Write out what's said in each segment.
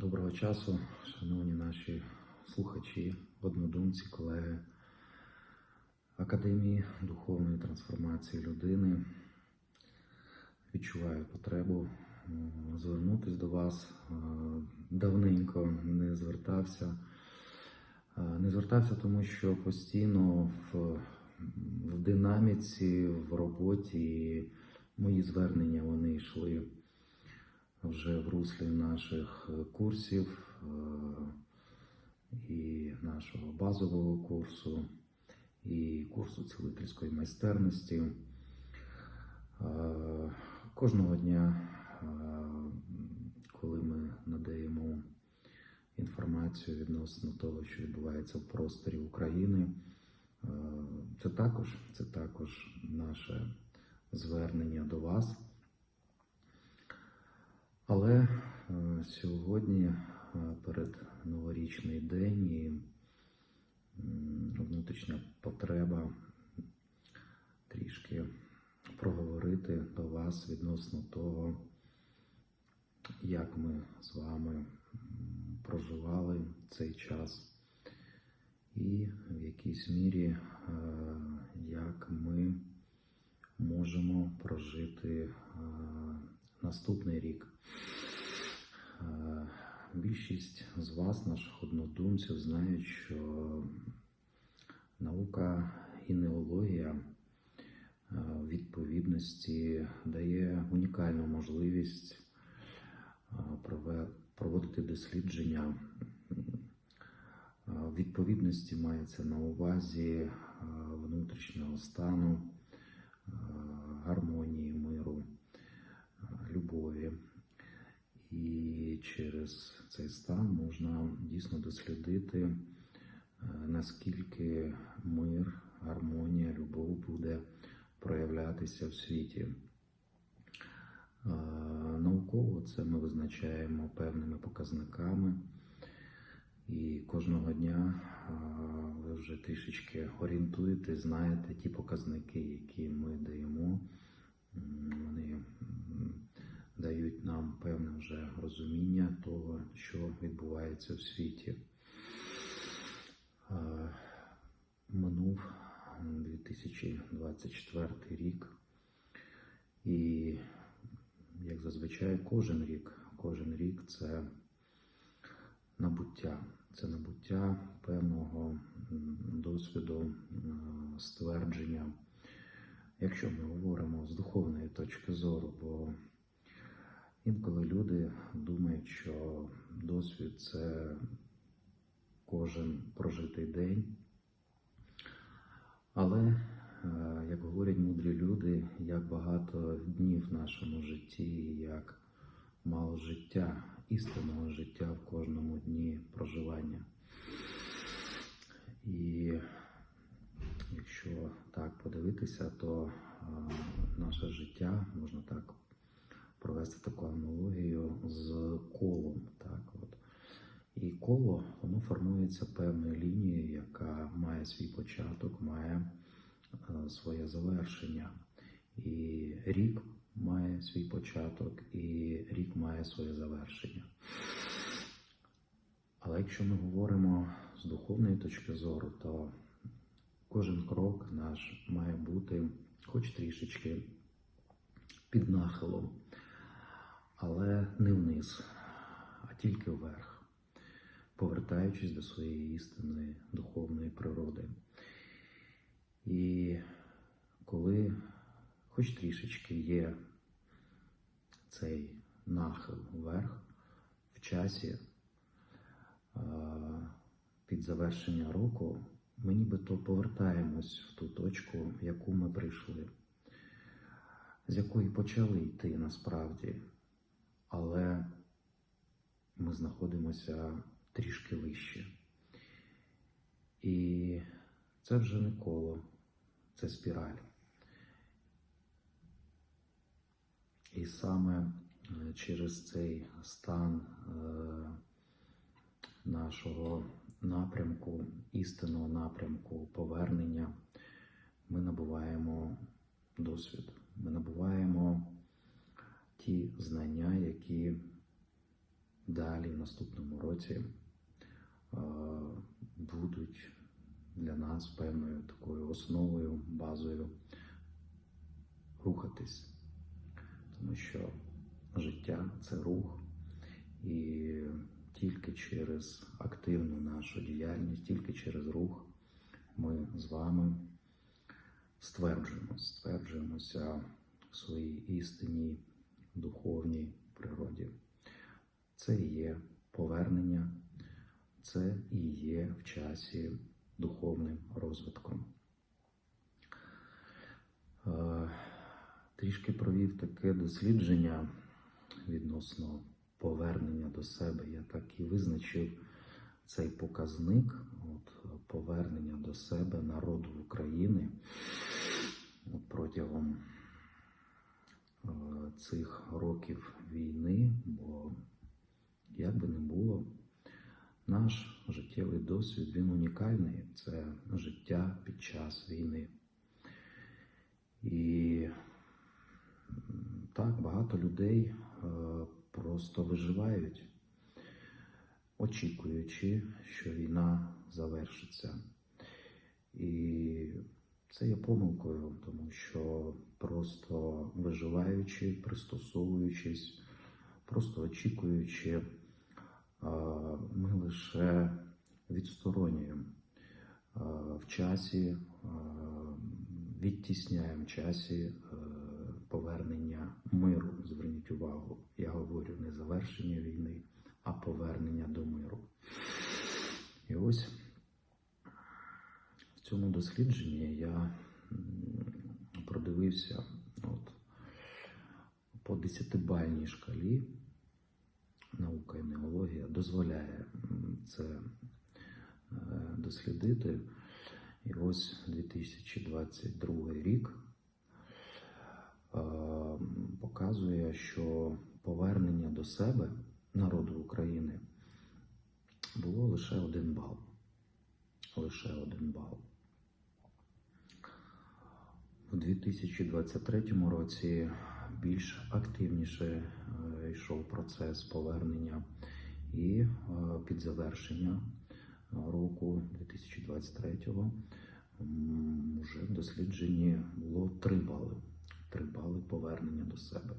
Доброго часу, шановні наші слухачі, однодумці, колеги Академії духовної трансформації людини. Відчуваю потребу звернутися до вас. Е, Давненько не звертався. Е, Не звертався, тому що постійно в, в динаміці, в роботі мої звернення вони йшли вже в руслі наших курсів е, і нашого базового курсу, і курсу цілительської майстерності. Е, Кожного дня, е, коли ми надаємо інформацію відносно того, що відбувається в просторі України, це також, це також наше звернення до вас. Але е, сьогодні, е, перед новорічний день і внутрішня потреба трішки проговорити до вас відносно того, як ми з вами проживали цей час, і в якійсь мірі, е, як ми можемо прожити наступний рік. Е, Більшість з вас, наших однодумців, знають, що наука і неологія е, відповідності дає унікальну можливість е, проводити дослідження. Відповідності мається на увазі внутрішнього стану, е, гармонії, миру, е, любові. І через цей стан можна дійсно дослідити, е, наскільки мир, гармонія, любов буде проявлятися в світі. Е, Науково це ми визначаємо певними показниками, і кожного дня е, ви вже трішечки орієнтуєте, знаєте ті показники, які вже розуміння того, що відбувається в світі. Минув 2024 рік, і як зазвичай, кожен рік, кожен рік це набуття, це набуття певного досвіду, ствердження. Якщо ми говоримо з духовної точки зору, бо інколи люди думають, що досвід це кожен прожитий день. Але, е, як говорять мудрі люди, як багато днів в нашому житті, як мало життя, істинного життя в кожному дні проживання. І якщо так подивитися, то е, наше життя можна так провести таку аналогію з колом. Так, от. І коло воно формується певною лінією, яка має свій початок, має е, своє завершення. І рік має свій початок, і рік має своє завершення. Але якщо ми говоримо з духовної точки зору, то кожен крок наш має бути хоч трішечки під нахилом, але не вниз, а тільки вверх, повертаючись до своєї істинної духовної природи. І коли хоч трішечки є цей нахил вверх в часі, е, під завершення року, ми нібито повертаємось в ту точку, в яку ми прийшли, з якої почали йти насправді, але ми знаходимося трішки вище. І це вже не коло, це спіраль. І саме е, через цей стан е, нашого напрямку, істинного напрямку повернення, ми набуваємо досвід, ми набуваємо ті знання, які далі в наступному році будуть для нас певною такою основою, базою рухатись. Тому що життя це рух, і тільки через активну нашу діяльність, тільки через рух ми з вами стверджуємося, стверджуємося в своїй істинній духовній природі. Це і є повернення, це і є в часі духовним розвитком. Е, Трішки провів таке дослідження відносно повернення до себе. Я так і визначив цей показник от, повернення до себе народу України от, протягом цих років війни, бо як би не було, наш життєвий досвід він унікальний. Це життя під час війни. І так багато людей е, просто виживають, очікуючи, що війна завершиться. І це є помилкою, тому що просто виживаючи, пристосовуючись, просто очікуючи, е, ми лише відсторонюємо е, в часі, е, відтісняємо часі повернення миру. Зверніть увагу, я говорю не завершення війни, а повернення до миру. І ось дослідженні я продивився от, по десятибальній шкалі наука і неологія дозволяє це е, дослідити. І ось 2022 рік е, показує, що повернення до себе народу України було лише один бал. Лише один бал. У 2023 році більш активніше е, йшов процес повернення і е, під завершення року 2023-го вже в дослідженні було 3 бали. 3 бали повернення до себе.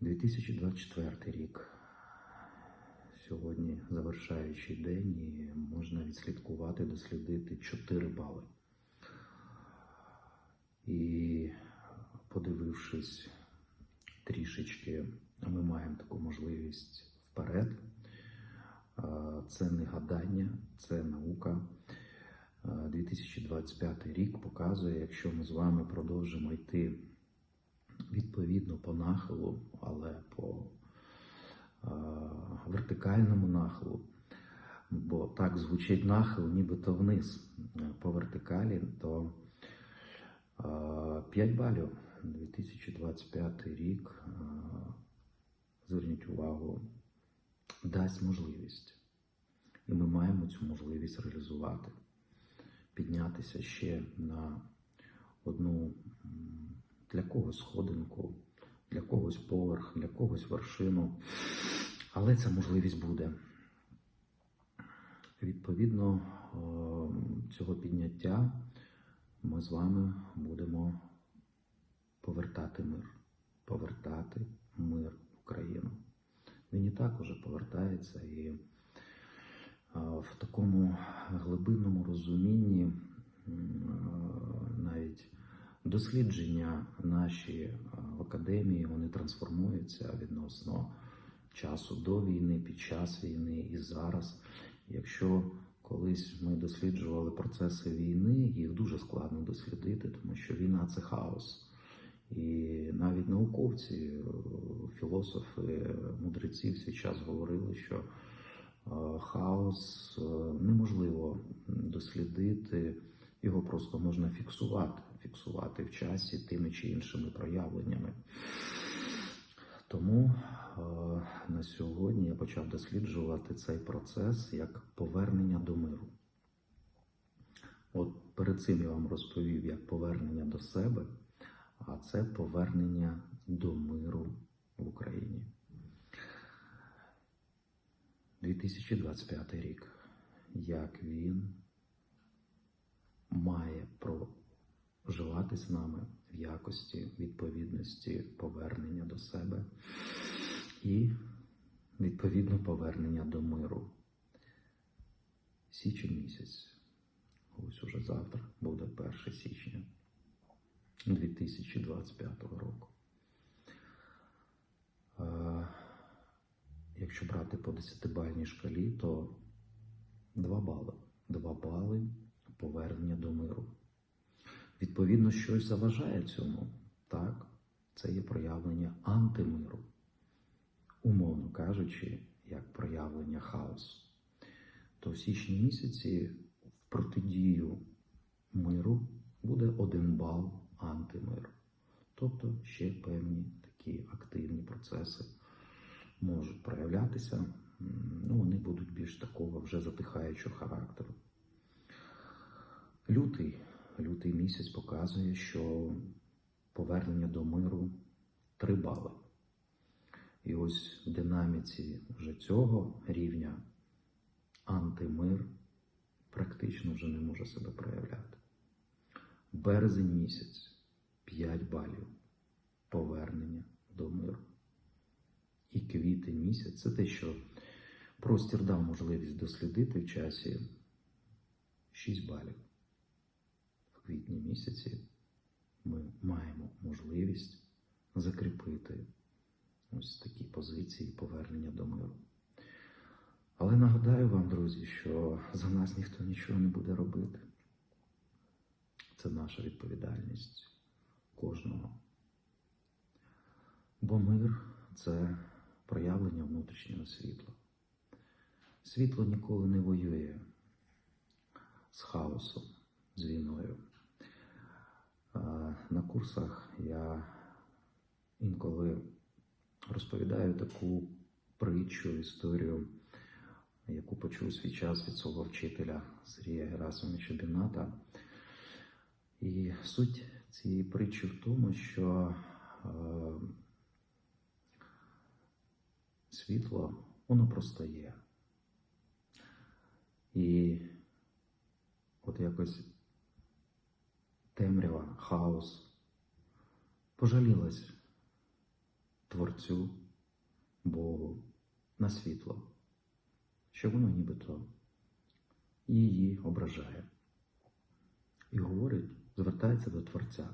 2024 рік. Сьогодні завершаючий день, і можна відслідкувати, дослідити 4 бали. І подивившись трішечки, ми маємо таку можливість вперед. Це не гадання, це наука. 2025 рік показує, якщо ми з вами продовжимо йти відповідно по нахилу, але по вертикальному нахилу, бо так звучить нахил, нібито вниз. По вертикалі, то 5 балів 2025 рік. Зверніть увагу, дасть можливість. І ми маємо цю можливість реалізувати, піднятися ще на одну для когось сходинку, для когось поверх, для когось вершину. Але ця можливість буде. Відповідно е, цього підняття ми з вами будемо повертати мир, повертати мир в Україну. Він і так уже повертається і в такому глибинному розумінні навіть дослідження наші в академії вони трансформуються відносно часу до війни, під час війни і зараз. Якщо колись ми досліджували процеси війни, їх дуже складно дослідити, тому що війна це хаос. І навіть науковці, філософи, мудреці в свій час говорили, що е, хаос е, неможливо дослідити, його просто можна фіксувати, фіксувати в часі тими чи іншими проявленнями. Тому е, на сьогодні я почав досліджувати цей процес як повернення до миру. От перед цим я вам розповів як повернення до себе, а це повернення до миру в Україні. 2025 рік, як він має проживати з нами якості відповідності повернення до себе і відповідно повернення до миру. Січень місяць. Ось уже завтра буде 1 січня 2025 року. Е, Якщо брати по 10-бальній шкалі, то 2 бали. 2 бали повернення до миру. Відповідно, щось заважає цьому. Так, це є проявлення антимиру, умовно кажучи, як проявлення хаосу. То в січні місяці в протидію миру буде один бал антимиру. Тобто ще певні такі активні процеси можуть проявлятися. Ну, вони будуть більш такого вже затихаючого характеру. Лютий, лютий місяць показує, що повернення до миру 3 бали. І ось в динаміці вже цього рівня антимир практично вже не може себе проявляти. Березень місяць 5 балів повернення до миру. І квітень місяць це те, що простір дав можливість дослідити в часі 6 балів. Квітні місяці ми маємо можливість закріпити ось такі позиції повернення до миру. Але нагадаю вам, друзі, що за нас ніхто нічого не буде робити. Це наша відповідальність кожного. Бо мир це проявлення внутрішнього світла. Світло ніколи не воює з хаосом, з війною. А На курсах я інколи розповідаю таку притчу, історію, яку почув свій час від свого вчителя Сергія Герасимовича Біната. І суть цієї притчі в тому, що е, світло, воно просто є. І от якось темрява, хаос пожалілась Творцю, Богу на світло, що воно нібито її ображає. І говорить, звертається до Творця.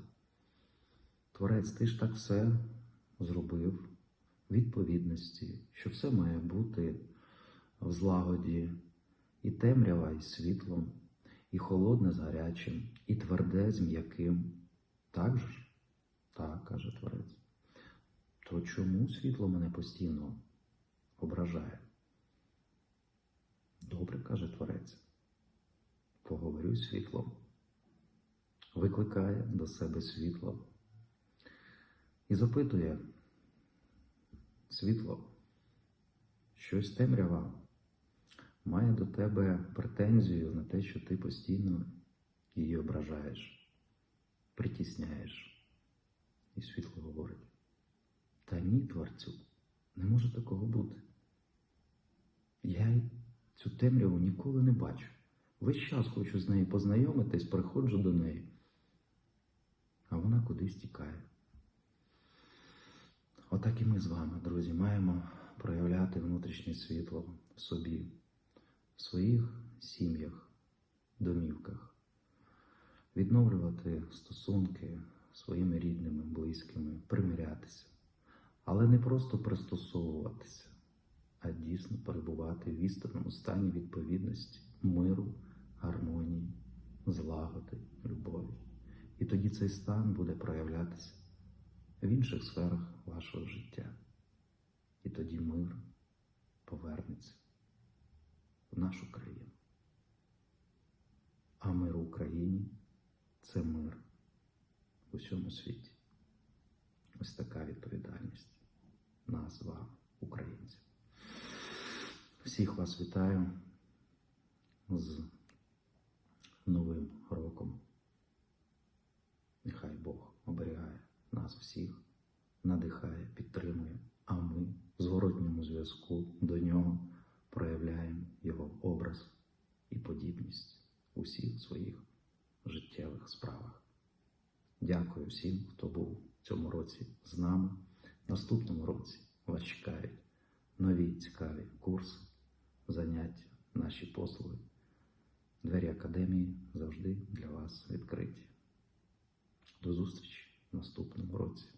Творець, ти ж так все зробив відповідності, що все має бути в злагоді, і темрява із світлом, і холодне з гарячим, і тверде з м'яким. Так же ж? Так, каже Творець. То чому світло мене постійно ображає? Добре, каже Творець. Поговорю з світлом. Викликає до себе світло і запитує світло, щось темрява має до тебе претензію на те, що ти постійно її ображаєш, притісняєш. І світло говорить: Та ні, творцю, не може такого бути. Я цю темряву ніколи не бачу. Весь час хочу з нею познайомитись, приходжу до неї, а вона кудись тікає. Отак і ми з вами, друзі, маємо проявляти внутрішнє світло в собі, в своїх сім'ях, домівках, відновлювати стосунки своїми рідними, близькими, примирятися, але не просто пристосовуватися, а дійсно перебувати в істинному стані відповідності, миру, гармонії, злагоди, любові. І тоді цей стан буде проявлятися в інших сферах вашого життя. І тоді мир повернеться в нашу країну. А мир в Україні це мир у всьому світі. Ось така відповідальність нас, вами, українців. Всіх вас вітаю з Новим роком. Нехай Бог оберігає нас всіх, надихає, підтримує, а ми в зворотньому зв'язку до нього проявляємо його образ і подібність у всіх своїх життєвих справах. Дякую всім, хто був в цьому році з нами. В наступному році вас чекають нові цікаві курси, заняття, наші послуги. Двері академії завжди для вас відкриті. До зустрічі в наступному році.